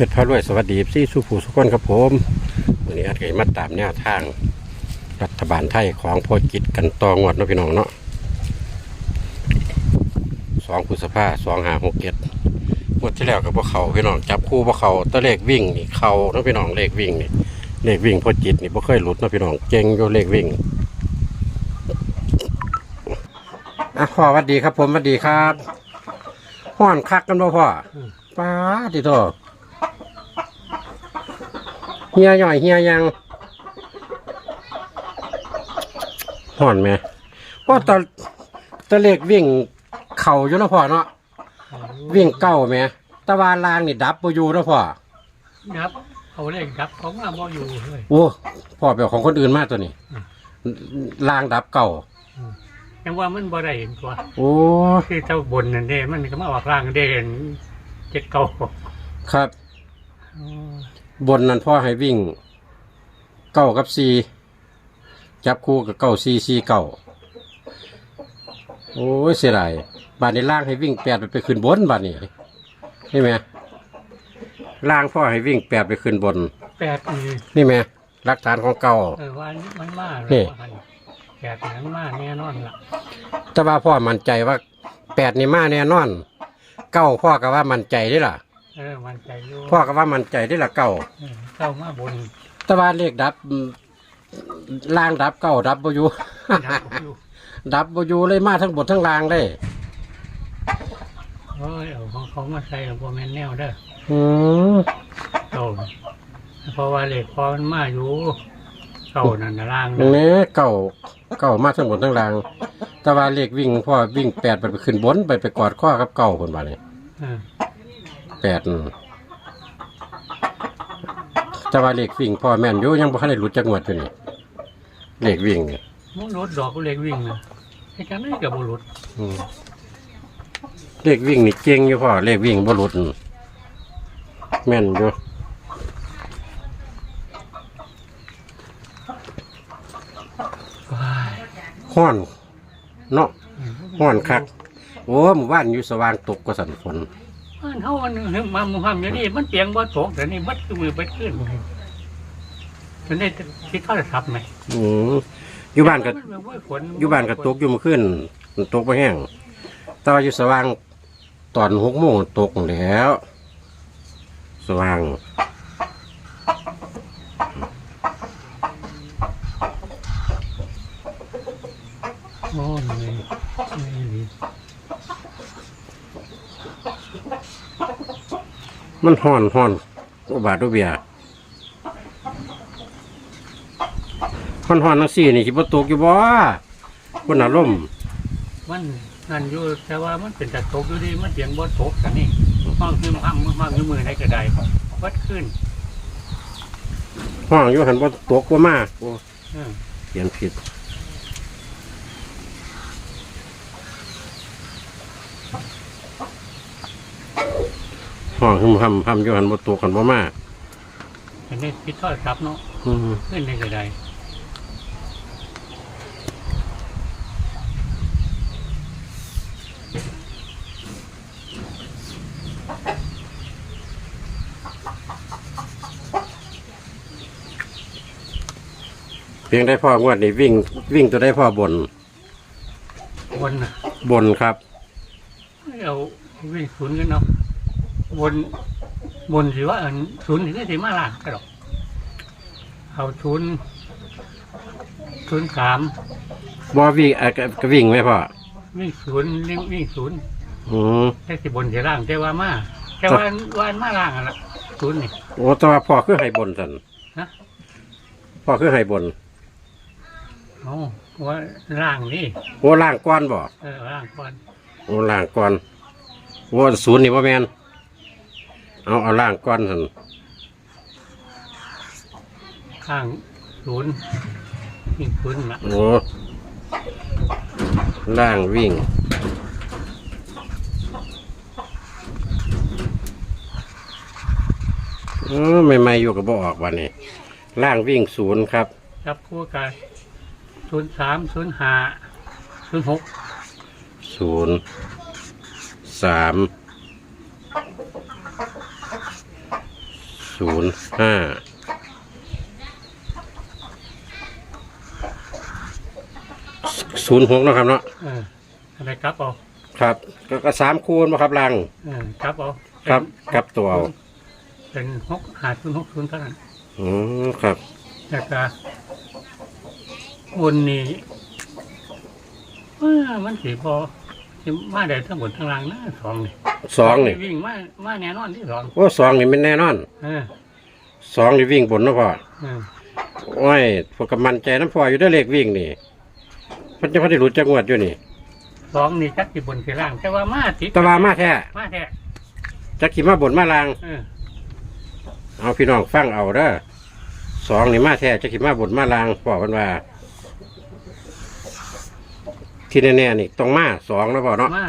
เพชรพระรวย สวัสดีซี่สุภูสุขคนครับผมวันนี้อาจจะมาตามแนวทาง รัฐบาลไทยของพอจิตกันตองวดเนาะพี่น้องเนาะสองพฤษภาสองห้าหกเจ็ดงวดที่แล้วกับพวกเขาพี่น้องจับคู่พวกเขาแตะเลขวิ่งนี่เขาเนาะพี่น้องเลขวิ่งนี่เลขวิ่งพอจิตนี่บ่เคยหลุดเนาะพี่น้องเก่งอยู่เลขวิ่งอะพ่อสวัสดีครับผมสวัสดีครับห้อนคักกันบ่พ่อป้าดิโต เฮียหน่อยเฮียยังห่อนไหมว่าตอนตะเลกวิ่งเข่าอยู่เนาะพ่อเนาะวิ่งเก้าไหมตะวันลางนี่ดับบ่อยู่เนาะพ่อครับเขาเล่นครับเขามาบ่อยู่เลยโอ้พ่อแบบของคนอื่นมากตัวนี้ลางดับเก่ายังว่ามันบ่ได้เห็นตัวโอ้คือเจ้าบนนั่นเด้มันก็มาออกร่างเด้เห็นเจ็ดเก้าครับ บนนั้นพ่อให้วิ่งเก้ากับสี่จับคู่กับเก้าสี่สี่เก้าโอ้ยเสียดายบานนี้ล่างให้วิ่งแปดไปขึ้นบนบานนี้ใช่ไหมล่างพ่อให้วิ่งแปดไปขึ้นบน แปดนี่นี่ไหมหลักฐานของเก่า เออว่ามันมานี่แล้วว่าหั่นแปดนั้นมาแน่นอนล่ะแต่ว่าพ่อมั่นใจว่าแปดนี่มาแน่นอนเก้าพ่อก็ว่ามั่นใจได้ล่ะเออมันใจอยู่พ่อก็ว่ามั่นใจได้ล่ะเก้าเออเก้ามาบนแต่ว่าเลขดับอืมล่างดับเก้าดับบ่อยู่ ดับอยู่ดับบ่อยู่เลยมาทั้งบนทั้งล่างเลยเอ้ยเอาของเขามาใส่กับโบแมนแนวเด้ออืมเก้าเพราะว่าเหล็กพอมันมาอยู่เก้านั่นน่ะร่างตรงนี้เก่าเก่ามาทั้งบนทั้งล่าง แต่ว่าเลขวิ่งพ่อวิ่งแปดไปไปขึ้นบนไปไปกอดข้อกับเก่าคนบานี่เออ แปดนั่นแต่ว่าเลขวิ่งพ่อแม่นอยู่ยังบ่ทันได้หลุดจักงวดอยู่นี่เลขวิ่งนี่มันรถดอกก็เล็กวิ่งนะไอ้กันนี่กับบุรุษอืมเลขวิ่งนี่เก่งอยู่พ่อเลขวิ่งบ่หลุดแม่นอยู่ห้อนเนาะห้อนคัก โอ้หมู่บ้านอยู่สว่างตกก็สันฝน มันเฮามันมามุฮัมอย่างนี้มันเปียงบ่ตกแต่นี่บัดคือมือไปขึ้นมันได้คิดเขาจะทับไหมอืมอยู่บ้านก็มันแบบว่าฝนอยู่บ้านก็ตกอยู่เมื่อคืนมันตกไปแห้งแต่ว่าอยู่สว่างตอนหกโมงตกแล้ว สว่าง โอ้ยเหนื่อยเหนื่อย มันห่อนห่อนอุบาทอุเบียห่อนห่อนทั้งสี่นี่คิดว่าตกอยู่บ่คนอารมณ์มันนั่นอยู่แต่ว่ามันเป็นแต่ตกอยู่ดีมันเปียงบ่ตกกันนี่มากคือมังมากคือมือในกระไดวัดขึ้นห้องอยู่หันบ่ตกบ่มาโอ้เออเขียนผิด ห้องหึมหำหำอยู่หันบ่ตกกันบ่มาอันนี้คิดทอดทับเนาะอืมขึ้นในกระไดเพียงได้พ่องวดนี้วิ่ง วิ่งตัวได้พ่อบนบนน่ะบนครับ เอาวิ่งศูนย์กันเนาะ บนบนสิว่าอันศูนย์ที่ได้มาล่างก็หรอกเอาศูนย์ศูนย์สามบ่วิ่งอะก็ก็วิ่งไหมพ่อวิ่งศูนย์วิ่งวิ่งศูนย์อืมแค่สิบนสิล่างแต่ว่ามาแต่ว่าว่ามาล่างอะละศูนย์นี่ โอ้แต่ว่าพ่อคือให้บนสันฮะ พ่อคือให้บนเอาว่าล่างนี่โอ้ล่างก้อนบ่เออล่างก่อนโอ้ล่างก้อนโอ้ศูนย์นี่บ่แม่น เอาเอาล่างก้อนสันข้างศูนย์วิ่งศูนย์ละโอ้ล่างวิ่ง เออใหม่ๆอยู่กับบ่ออกวันนี้ล่างวิ่งศูนย์ครับ จับคู่กันศูนย์สามศูนย์ห้าศูนย์หกศูนย์สาม ศูนย์ห้าศูนย์หกเนาะครับเนาะเอออะไรครับเอาครับ ก็ก็สามคูณมาครับลังเออครับเอาครับครับตัวเอาเป็นหกหาศูนย์หกศูนย์เท่านั้นอืมครับ แล้วก็วนนี้ว่ามันสีพอ สิมาได้ทั้งหมดทั้งรางนะสองนี่สองนี่วิ่งมามาแน่นอนที่สองโอ้สองนี่มันแน่นอนเออสองนี่วิ่งบนเนาะพ่อเออโอ้ยพวกกำมันใจน้ำพ่ออยู่ได้อเลขวิ่งนี่มันจะพอได้หลุดจักงวดอยู่นี่สองนี่จักที่บนที่ล่าง แต่ว่ามาติดแตะวามาแท้มาแท้จักขี่มาบนมาลาง เออเอาพี่น้องฟังเอาเด้อสองนี่มาแท้จักขี่มาบนมาลางพ่อเพันว่า ที่แน่ๆนี่ต้องมาสองแล้วพ่อเนาะมา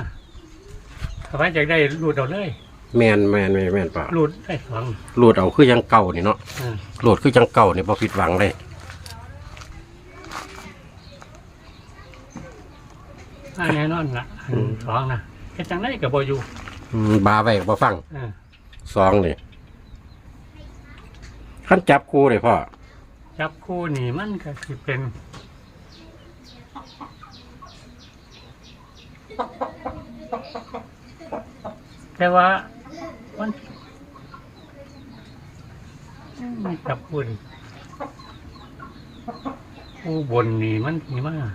ถ้าไปจากได้รูดเอาเลยแมนแมนแมนแมนป่ะรูดได้สองหลุดเอาคือยังเก่านี่เนาะเออหลุดคือยังเก่านี่พอผิดหวังเลยมาแน่นอนละอันสองนะแค่จังได้กับบอยู่อืมบาไว้บ่ฟังเออสองนี่ขั้นจับคู่เลยพ่อจับคู่นี่มันก็คือเป็น แต่ว่ามันม่จับคู่นี่คู่บนนี่มันมีมาก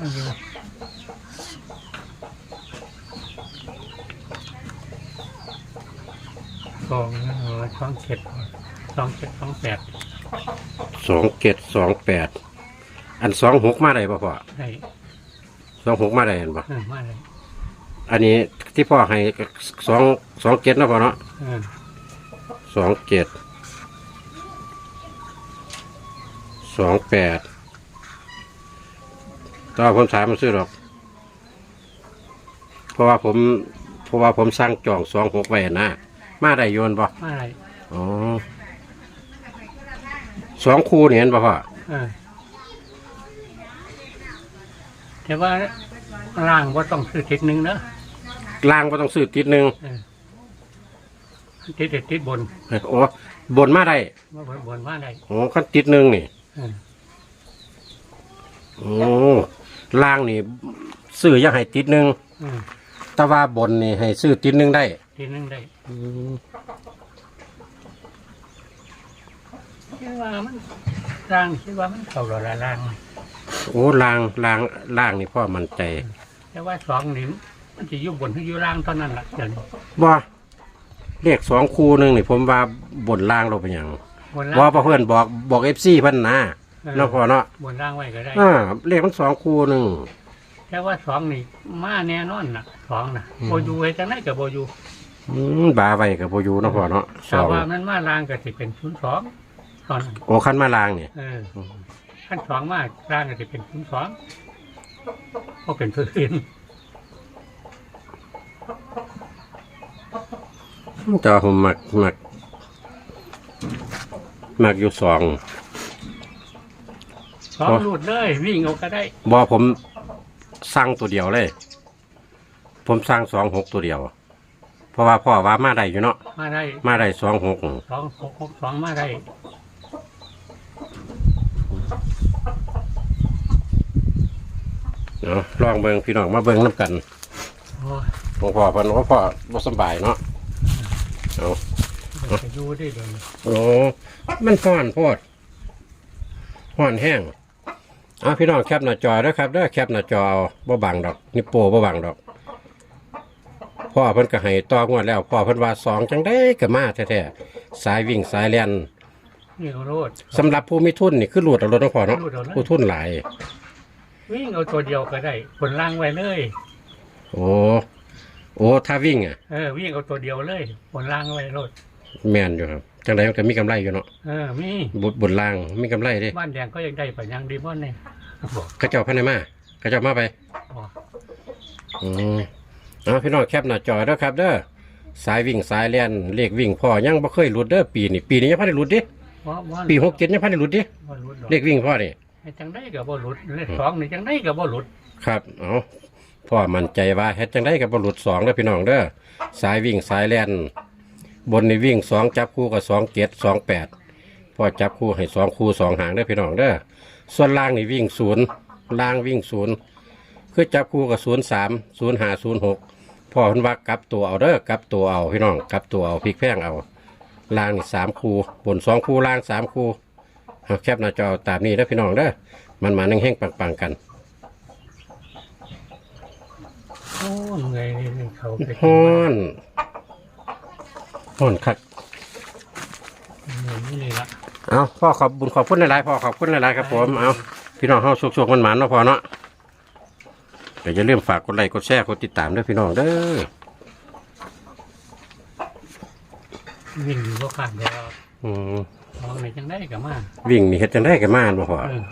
อันนี้สองเออสองเจ็ด สองเจ็ดสองแปดสองเกตสองแปดอันสองหกมาได้ป่ะพ่อได้สองหกมาได้เห็นป่ะเออมาเลยอันนี้ที่พ่อให้สองสองเกตนาะพ่อเนาะเออสองเกตสองแปดต่อผมสายมันซื้อหรอก เพราะว่าผมเพราะว่าผมสร้างจองสองหกไว้นะมาได้โยนป่ะมาอะไรอ๋อ สองคู่นี่เห็นป่ะพ่อเออแต่ว่าล่างว่าต้องซื้อทิศหนึ่งเนอะล่างก็ต้องซื้อติดหนึ่งเออทิศเด็ดทิศบนโอ้บนมาได้ว่าบนบนว่าได้โอ้ขั้นติดหนึ่งนี่เออโอ้ล่างนี่ซื้ออยังให้ติดหนึ่งเออแต่ว่าบนนี่ให้ซื้อติดหนึ่งได้ ทิศหนึ่งได้ คิดว่ามันล่างคิดว่ามันเข้าหล่อละล่าง โอ้ล่างล่างล่างนี่พ่อมันใจแต่ว่าสองนี่มันจะอยู่บนหรืออยู่ล่างเท่านั้นแหละเดี๋ยวนี้ว่าเลขสองคู่หนึ่งนี่ผมว่าบนล่างเราเป็นอย่างบนล่างว่าเพื่อนบอกบอกเอฟซีพันนะเออเนาะพ่อเนาะบนล่างไว้ก็ได้ อ่าเลขมันสองคู่หนึ่ง แต่ว่าสองนี่มาแน่นอนนะสองนะอืม โบอยูไว้จังไหนกับโบอยูอืมบาไว้กับโบอยูเนาะพ่อเนาะสแต่องว่ามันมาล่างก็สิเป็นศูนย์สอง ตอนนั้นโอ้ขั้นมาล่างนี่เออขั้นสองมาล่างก็สิเป็นศูนย์สองเพราะเป็นพื้นแต่ว่าผมมักมักมักอยู่สองสองหลุดเลยวิ่งเอาก็ได้บอผมสร้างตัวเดียวเลย ผมสร้างสองหกตัวเดียว เพราะว่าพ่อว่ามาได้อยู่เนาะมาได้มาได้สองหกสองหกหกสองมาได้ เนาะลองเบิงพี่น้องมาเบิงน้ำกันโอ้ยหลวงพ่อเพันว่าพ่อบ่สำบายเนาะเอามันจะอยู่ได้เลยโอ้มันห้อนโพดห้อนแห้งเอาพี่น้องแคปหน้าจอเด้อครับเด้อแคปหน้าจอเอาบ่บังดอกนี่โปบ่บังดอก พ่อเพิ่นก็ให้ต่องวดแล้ว พ่อเพิ่นว่าสองจังได้ก็มาแท้ๆสายวิ่งสายเลียนวิ่งเอาโรดสำหรับผู้มีทุนนี่คือหลุดเอารถน้องพ่อเนาะรูดเอาเลย ผู้ทุนหลาย วิ่งเอาตัวเดียวก็ได้ผลล่างไว้เลย โอ้โอ้ถ้าวิ่งอะเออวิ่งเอาตัวเดียวเลยผลล่างไว้โรดแม่นอยู่ครับจังไดมันก็มีกำไรอยู่เนาะเออมีบุบุญล่างมีกำไรเดิบ้านแดงก็ยังได้ไปยังดีบ้านเนี่ยบอกกระเจ้าพันธุ์มากระเจ้ามาไปบอกอืมเอาพี่น้องแคปหน้าจอเด้อครับ เด้อสายวิ่งสายเลียนเลขวิ่งพ่อยังบ่เคยหลุดเด้อปีนี้ปีนี้ยังพันได้หลุดดิว่าว่าปีหกเจ็ดยังพันได้หลุดดิว่ารู้ดอกเลขวิ่งพ่อนี่เให้ จังได้กับบหลุดเลขสองนี่จังได้กับบหลุดครับเอาพ่อมั่นใจว่าเฮ็ดจังได้กับบรุษสองเด้อพี่น้องเด้อสายวิ่งสายแล่นบนในวิ่งสองจับคู่กับสองเจ็ดสองแปดพ่อจับคู่ให้สองคู่สองหางเด้อพี่น้องเด้อส่วนล่างนี่วิ่งศูนย์ล่างวิ่งศูนย์คือจับคู่กับศูนย์สามศูนย์ห้าศูนย์หกพ่อเพิ่นว่ากลับตัวเอาเด้อกลับตัวเอาพี่น้องกลับตัวเอาพลิกแพงเอาล่างนี่สามคู่บนสองคู่ล่างสามคู่ เอาแคบหน้าจอตามนี้เด้อพี่น้องเด้อมันมานั่งแห้งปังๆกันโอ้เงยนี่เขาไปฮ้อนฮ้อนคักเงยนี่ละเอาพ่อขอบบุญขอบคุณหลายๆพ่อขอบคุณหลายๆครับผมเอาพี่น้องเฮาสุกๆมันหมานๆเนาะพ่อเนาะแต่อย่าลืมฝากกดไลค์กดแชร์กดติดตามด้วยพี่น้องเด้อวิ่งอยู่ก็ขาดแล้วอืม สองนี่จังได้กับมาวิ่งนี่เฮ็ดจังได้กันมาบ่พ่อเออ